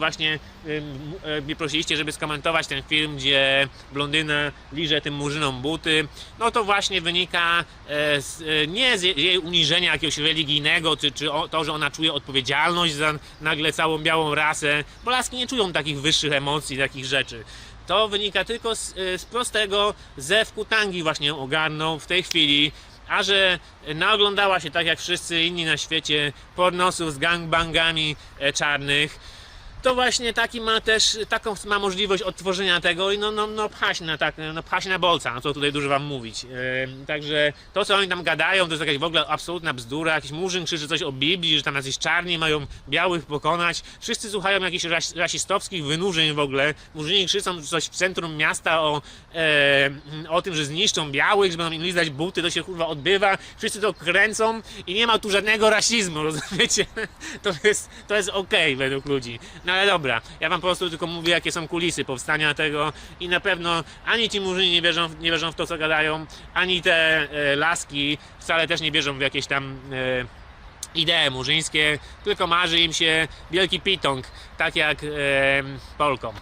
właśnie ym, e, mnie prosiliście, żeby skomentować ten film, gdzie blondyna liże tym murzynom buty, no to właśnie wynika e, z, e, nie z jej uniżenia jakiegoś religijnego, czy, czy to, że ona czuje odpowiedzialność za nagle całą białą rasę, bo laski nie czują takich wyższych emocji, takich rzeczy. To wynika tylko z, e, z prostego zew kutangi właśnie ogarnął w tej chwili, a że naoglądała się tak jak wszyscy inni na świecie pornosów z gangbangami czarnych, to właśnie taki ma też, taką ma możliwość odtworzenia tego i no, no, no pcha się na tak, no pcha się na bolca, no co tutaj dużo wam mówić. Yy, także to co oni tam gadają, to jest jakaś w ogóle absolutna bzdura, jakiś murzyn krzyczy coś o Biblii, że tam jacyś czarni mają białych pokonać. Wszyscy słuchają jakichś ras, rasistowskich wynurzeń w ogóle. Murzyni krzyczą coś w centrum miasta o, e, o tym, że zniszczą białych, że będą im lizać buty, to się kurwa odbywa. Wszyscy to kręcą i nie ma tu żadnego rasizmu, rozumiecie? To jest, to jest okej według ludzi. No ale dobra, ja wam po prostu tylko mówię, jakie są kulisy powstania tego i na pewno ani ci murzyni nie wierzą, nie wierzą w to, co gadają, ani te e, laski wcale też nie wierzą w jakieś tam e, idee murzyńskie, tylko marzy im się wielki pitong, tak jak e, Polkom.